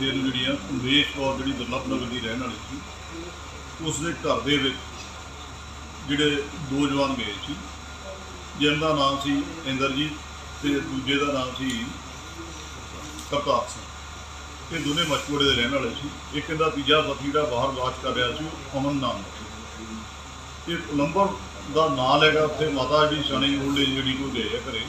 ਫੇਰ ਨੂੰ ਜਿਹੜੀਆਂ ਉਮੇਸ਼ ਕੌਰ ਜਿਹੜੀ ਦੁਰਲਭ ਨਗਰ ਦੀ ਰਹਿਣ ਵਾਲੀ ਸੀ ਉਸ ਦੇ ਘਰ ਦੇ ਵਿੱਚ ਜਿਹੜੇ ਦੋ ਜਵਾਨ ਗਏ ਸੀ ਜਿਹਦਾ ਨਾਮ ਸੀ ਇੰਦਰਜੀਤ ਤੇ ਦੂਜੇ ਦਾ ਨਾਮ ਸੀ ਕਰਤਾਰ ਸਿੰਘ। ਇਹ ਦੋਨੇ ਮਚਕੋੜੇ ਦੇ ਰਹਿਣ ਵਾਲੇ ਸੀ। ਇੱਕ ਇਹਦਾ ਤੀਜਾ ਸਾਥੀ ਜਿਹੜਾ ਬਾਹਰ ਵਾਚ ਕਰ ਰਿਹਾ ਸੀ, ਉਹ ਅਮਨ ਨਾਮ ਇਹ ਨੰਬਰ ਦਾ ਨਾਂ ਲੈਗਾ ਉੱਥੇ ਮਾਤਾ ਜਿਹੜੀ ਸ਼ਨੀ ਓਲਡ ਜਿਹੜੀ ਕੋ ਗਏ ਆ ਘਰੇ।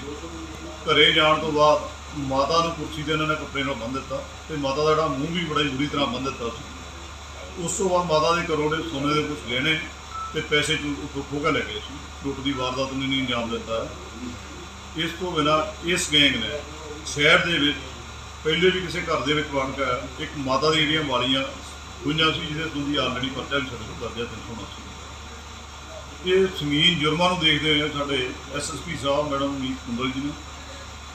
ਘਰੇ ਜਾਣ ਤੋਂ ਬਾਅਦ ਮਾਤਾ ਨੂੰ ਕੁਰਸੀ ਤੇ ਇਹਨਾਂ ਨੇ ਕੱਪੜੇ ਨਾਲ ਬੰਨ੍ਹ ਦਿੱਤਾ ਤੇ ਮਾਤਾ ਦਾ ਜਿਹੜਾ ਮੂੰਹ ਵੀ ਬੜਾ ਹੀ ਬੁਰੀ ਤਰ੍ਹਾਂ ਬੰਨ੍ਹ ਦਿੱਤਾ ਸੀ। ਉਸ ਤੋਂ ਬਾਅਦ ਮਾਤਾ ਦੇ ਘਰੋਂ ਸੋਨੇ ਦੇ ਕੁਝ ਲੈਣੇ ਤੇ ਪੈਸੇ ਚੋਂ ਉੱਥੋਂ ਖੋਹ ਕੇ ਲੈ ਗਏ ਸੀ। ਲੁੱਟ ਦੀ ਵਾਰਦਾਤ ਨੂੰ ਨਹੀਂ ਅੰਜਾਮ ਦਿੱਤਾ ਇਸ ਤੋਂ ਬਿਨਾਂ ਇਸ ਗੈਂਗ ਨੇ ਸ਼ਹਿਰ ਦੇ ਵਿੱਚ ਪਹਿਲੇ ਵੀ ਕਿਸੇ ਘਰ ਦੇ ਵਿੱਚ ਵੜ ਕੇ ਇੱਕ ਮਾਤਾ ਦੀ ਜਿਹੜੀਆਂ ਵਾਲੀਆਂ ਹੋਈਆਂ ਸੀ, ਜਿਹਦੇ ਸੰਬੰਧੀ ਆਲਰੇਡੀ ਪਰਚਾ ਵੀ ਸਾਡੇ ਕੋਲ ਦਰਜ ਹੈ 389 ਇਹ ਸੰਗੀਨ ਜੁਰਮਾਂ ਨੂੰ ਦੇਖਦੇ ਹੋਏ ਸਾਡੇ ਐਸਐਸਪੀ ਸਾਹਿਬ, ਮੈਡਮ ਮੀਤ ਕੁੰਦਲ ਜੀ ਨੇ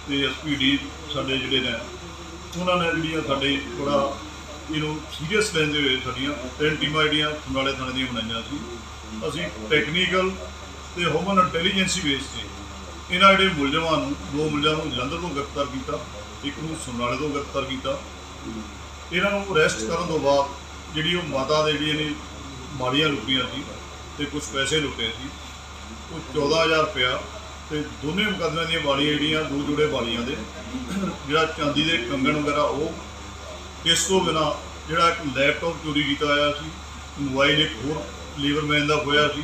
ਤੇ ਐਸਪੀਡੀ ਸਾਡੇ ਜਿਹੜੇ ਨੇ, ਉਹਨਾਂ ਨੇ ਜਿਹੜੀਆਂ ਸਾਡੇ ਥੋੜਾ ਇਹਨੂੰ ਸੀਰੀਅਸ ਲੈਂਦੇ ਹੋਏ ਸਾਡੀਆਂ ਤਿੰਨ ਟੀਮਾਂ ਜਿਹੜੀਆਂ ਸਮਰਾਲੇ ਥਾਣੇ ਦੀਆਂ ਬਣਾਈਆਂ ਸੀ। ਅਸੀਂ ਟੈਕਨੀਕਲ ਤੇ ਹਿਊਮਨ ਇੰਟੈਲੀਜੈਂਸੀ ਬੇਸ ਤੇ ਇਹਨਾਂ ਜਿਹੜੇ ਮੁਲਜ਼ਮਾਂ ਨੂੰ, ਦੋ ਮੁਲਜ਼ਮਾਂ ਨੂੰ ਜਲੰਧਰ ਤੋਂ ਗ੍ਰਿਫਤਾਰ ਕੀਤਾ, ਇੱਕ ਨੂੰ ਸੁਨਾਲੇ ਤੋਂ ਗ੍ਰਿਫਤਾਰ ਕੀਤਾ। ਇਹਨਾਂ ਨੂੰ ਅਰੈਸਟ ਕਰਨ ਤੋਂ ਬਾਅਦ ਜਿਹੜੀ ਉਹ ਮਾਤਾ ਦੇ ਜਿਹੜੀਆਂ ਨੇ ਮਾੜੀਆਂ ਲੁੱਟੀਆਂ ਸੀ ਤੇ ਕੁਝ ਪੈਸੇ ਲੁੱਟੇ ਸੀ। ਉਹ 14000 ਰੁਪਇਆ ਤੇ ਦੋਨੇ ਮੁਕੱਦਮਿਆਂ ਦੀਆਂ ਵਾਲੀਆਂ ਜਿਹੜੀਆਂ ਦੋ ਜੋੜੇ ਵਾਲੀਆਂ ਦੇ, ਜਿਹੜਾ ਚਾਂਦੀ ਦੇ ਕੰਗਣ ਵਗੈਰਾ ਉਹ, ਇਸ ਤੋਂ ਬਿਨਾ ਜਿਹੜਾ ਇੱਕ ਲੈਪਟਾਪ ਚੋਰੀ ਕੀਤਾ ਹੋਇਆ ਸੀ ਮੋਬਾਈਲ ਇੱਕ ਹੋਰ ਲੀਵਰਮੈਨ ਦਾ ਹੋਇਆ ਸੀ,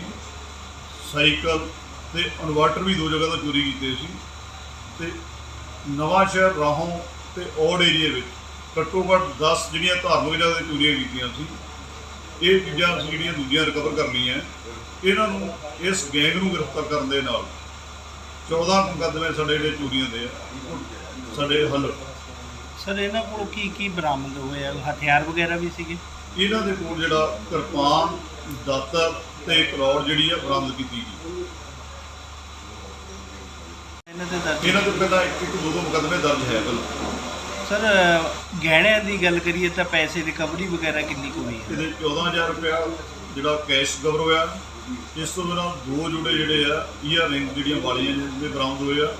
ਸਾਈਕਲ ਤੇ ਇਨਵਰਟਰ ਵੀ ਦੋ ਜਗ੍ਹਾ ਤੋਂ ਚੋਰੀ ਕੀਤੇ ਸੀ ਤੇ ਨਵਾਂ ਸ਼ਹਿਰ ਰਾਹੋਂ ਤੇ ਔੜ ਏਰੀਏ ਵਿੱਚ ਘੱਟੋ ਘੱਟ 10 ਜਿਹੜੀਆਂ ਧਾਰਮਿਕ ਜਗ੍ਹਾ ਤੇ ਚੋਰੀਆਂ ਕੀਤੀਆਂ ਸੀ, ਇਹ ਚੀਜ਼ਾਂ ਅਸੀਂ ਜਿਹੜੀਆਂ ਦੂਜੀਆਂ ਰਿਕਵਰ ਕਰਨੀਆਂ, ਇਹਨਾਂ ਨੂੰ ਇਸ ਗੈਂਗ ਨੂੰ ਗ੍ਰਿਫਤਾਰ ਕਰਨ ਦੇ ਨਾਲ 14 ਮੁਕੱਦਮੇ ਸਾਡੇ ਜਿਹੜੇ ਚੋਰੀਆਂ ਦੇ ਆ ਸਾਡੇ ਹੱਲ। ਸਰ ਇਹਨਾਂ ਕੋਲ ਕੀ ਕੀ ਬਰਾਮਦ ਹੋਇਆ ਹਥਿਆਰ ਵਗੈਰਾ ਵੀ ਸੀਗੇ? ਇਹਨਾਂ ਦੇ ਕੋਲ ਜਿਹੜਾ ਕਿਰਪਾਨ ਦਾਤਰ ਤੇ ਕਰੌੜ ਜਿਹੜੀ ਆ ਬਰਾਮਦ ਕੀਤੀ ਗਈ। ਇਹਨਾਂ ਦੇ ਦਰਜ ਇਹਨਾਂ ਤੋਂ ਪਹਿਲਾਂ ਇੱਕ ਇੱਕ ਦੋ ਦੋ ਮੁਕੱਦਮੇ ਦਰਜ ਹੈ ਪਹਿਲਾਂ। ਸਰ ਗਹਿਣਿਆਂ ਦੀ ਗੱਲ ਕਰੀਏ ਤਾਂ ਪੈਸੇ ਰਿਕਵਰੀ ਵਗੈਰਾ ਕਿੰਨੀ ਕੁ ਹੋਈ ਹੈ? ਇਹਦੇ 14000 ਰੁਪਇਆ ਜਿਹੜਾ ਕੈਸ਼ ਕਵਰ ਹੋਇਆ ਇਸ ਤੋਂ ਬਿਨਾਂ ਦੋ ਜੋੜੇ ਜਿਹੜੇ ਆ ਈਅਰ ਰਿੰਗ ਜਿਹੜੀਆਂ ਵਾਲੀਆਂ ਜਿਹੜੇ ਬਰਾਮਦ ਹੋਏ ਆ।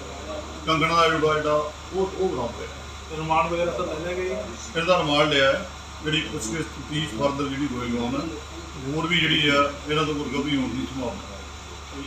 ਕੰਗਣਾ ਦਾ ਜੋੜਾ ਜਿਹੜਾ ਉਹ ਉਹ ਬਰਾਮਦ ਹੋਇਆ। ਰਿਮਾਂਡ ਵਗੈਰਾ ਤਾਂ ਲੈ ਗਏ ਇਹਦਾ ਰਿਮਾਂਡ ਲਿਆ ਹੈ, ਜਿਹੜੀ ਕੁਛ ਕੇ ਤੀਜ ਫਰਦਰ ਜਿਹੜੀ ਹੋਏਗਾ ਉਹਨਾਂ ਹੋਰ ਵੀ ਜਿਹੜੀ ਆ ਇਹਨਾਂ ਤੋਂ ਰਿਕਵਰੀ ਹੋਣ ਦੀ ਸੰਭਾਵਨਾ ਹੈ।